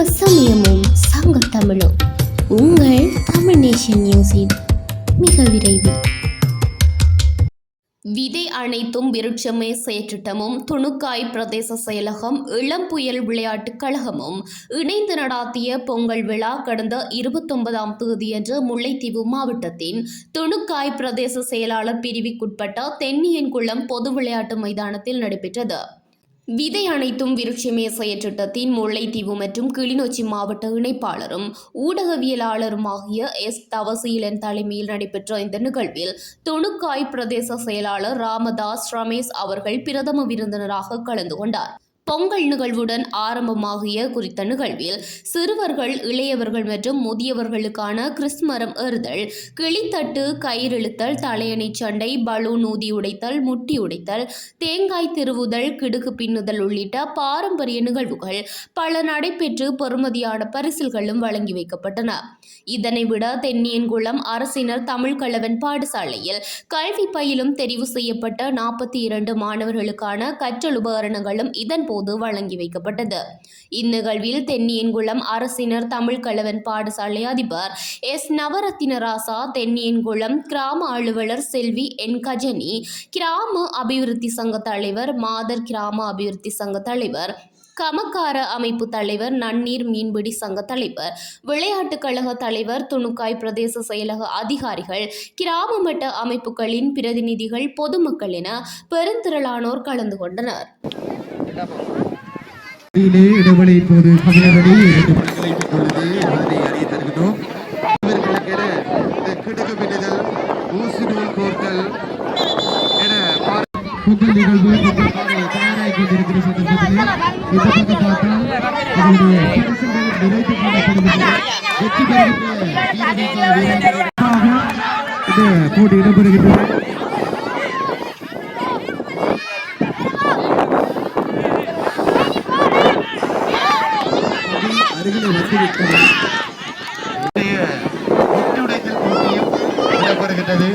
தமிழோ உங்கள் தமிழ் நேஷன் நியூஸின் மிக விரைவில். விதை அனைத்தும் விருட்சமே செயற்றிட்டமும் துணுக்காய் பிரதேச செயலகம் இளம் புயல் விளையாட்டுக் கழகமும் இணைந்து நடாத்திய பொங்கல் விழா கடந்த இருபத்தொன்பதாம் தேதியன்று முல்லைத்தீவு மாவட்டத்தின் துணுக்காய் பிரதேச செயலாளர் பிரிவுக்குட்பட்ட தென்னியன்குளம் பொது விளையாட்டு மைதானத்தில் நடைபெற்றது. விதை அனைத்தும் விருட்சமே செயற்றிட்டத்தின் முல்லைத்தீவு மற்றும் கிளிநொச்சி மாவட்ட இணைப்பாளரும் ஊடகவியலாளருமாகிய எஸ் தவசீலன் தலைமையில் நடைபெற்ற இந்த நிகழ்வில் துணுக்காய் பிரதேச செயலாளர் ராமதாஸ் ரமேஷ் அவர்கள் பிரதம விருந்தினராக கலந்து கொண்டார். பொங்கல் நிகழ்வுடன் ஆரம்பமாகிய குறித்த நிகழ்வில் சிறுவர்கள் இளையவர்கள் மற்றும் முதியவர்களுக்கான கிறிஸ்மரம் ஏறுதல் கிளித்தட்டு கயிறிழுத்தல் தலையணை சண்டை பலூன் ஊதி உடைத்தல் முட்டி உடைத்தல் தேங்காய் திருவுதல் கிடுகு பின்னுதல் உள்ளிட்ட பாரம்பரிய நிகழ்வுகள் பல நடைபெற்று பெறுமதியான பரிசில்களும் வழங்கி வைக்கப்பட்டன. இதனை விட தென்னியன்குளம் அரசினர் தமிழ் கலவன் பாடசாலையில் கல்வி பயிலும் தெரிவு செய்யப்பட்ட நாற்பத்தி இரண்டு மாணவர்களுக்கான கற்றல் உபகரணங்களும் இதன்போது வழங்கி வைக்கப்பட்டது. இந்நிகழ்வில் தென்னியன்குளம் அரசினர் தமிழ் கலவன் பாடசாலை அதிபர் எஸ். நவரத்தினராசா தென்னியன்குளம் கிராம அலுவலர் செல்வி என். கஜனி கிராம அபிவிருத்தி சங்க தலைவர் மாதர் கிராம அபிவிருத்தி சங்க தலைவர் கமக்கார அமைப்பு தலைவர் நன்னீர் மீன்பிடி சங்க தலைவர் விளையாட்டுக் கழக தலைவர் துணுக்காய் பிரதேச செயலக அதிகாரிகள் கிராம மட்ட அமைப்புகளின் பிரதிநிதிகள் பொதுமக்கள் என பெருந்திரளானோர் கலந்து கொண்டனர். இடைவெளி இப்போது தமிழரடி இரண்டு பணிகளை பெற்றுள்ளது அதனை அறிய தருகிறோம் இவர்களுக்கென இந்த கிடுகு பின்னுதல் ஊசி நூல் கோர்த்தல் என பா- நிகழ்வு தயாராகி கொண்டிருக்கிற சந்தர்ப்பத்தில் இந்த பக்கம் பார்த்தால் இதனுடைய பரிசுகள் நிறைத்து காணப்படுகின்றன வெற்றி பெறுகின்ற இந்த போட்டி இடம்பெறுகின்றது அருகிலே போட்டியும் இடம்பெறுகின்றது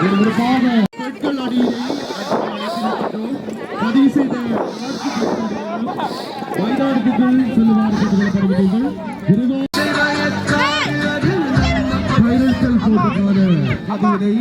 ஒரு முறையாக பெண்கள் அணியை பதிவு செய்த மைதானத்துக்குள் செல்லுமாறு கேட்டுக்கொள்ளப்படுகிறீர்கள். விரைவாக பைரல்கள் போட்டிக்கான பதிவினை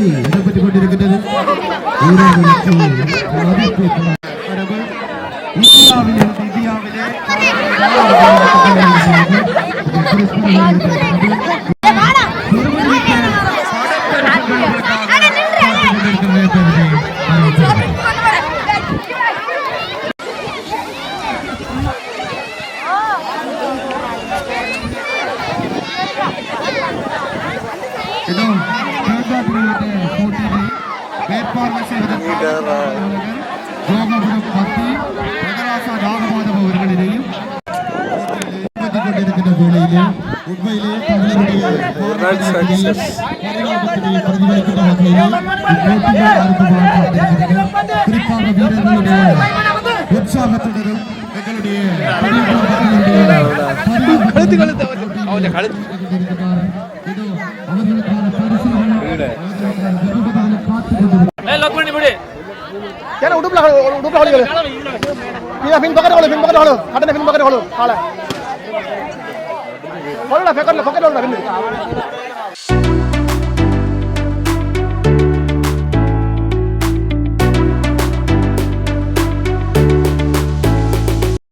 தலையடை இடம்பெற்றுக் கொண்டிருக்கின்றது வீரர்களுக்கு மதிப்பு கோபுரம் பத்தி பிரகராசா நாகமாதவ் அவர்களிடையும் கொண்டிருக்கின்ற வேளையிலே உண்மையிலே தமிழருடைய போராட்டத்திலேயே பரிமாற்றத்திலேயே பிரதிபலிக்கின்ற வகையிலே இப்போட்டியில் ஆரம்பமாக குறிப்பாக வீரர்களுடைய உற்சாகத்துடனும் எங்களுடைய அவர்களுக்கான பரிசுகளை காத்துக் கொண்டிருக்கிறார் ஏன்னா உடுப்புல உடுப்புல ஹோலிகள் நீ பின் பக்கத்துல ஹோலு பின் பக்கத்துல ஹோலு கட்டண பின் பக்கத்துல ஹோலு காலை. ஹோலுடா பக்கத்துல பக்கத்துல ஹோலுடா பின்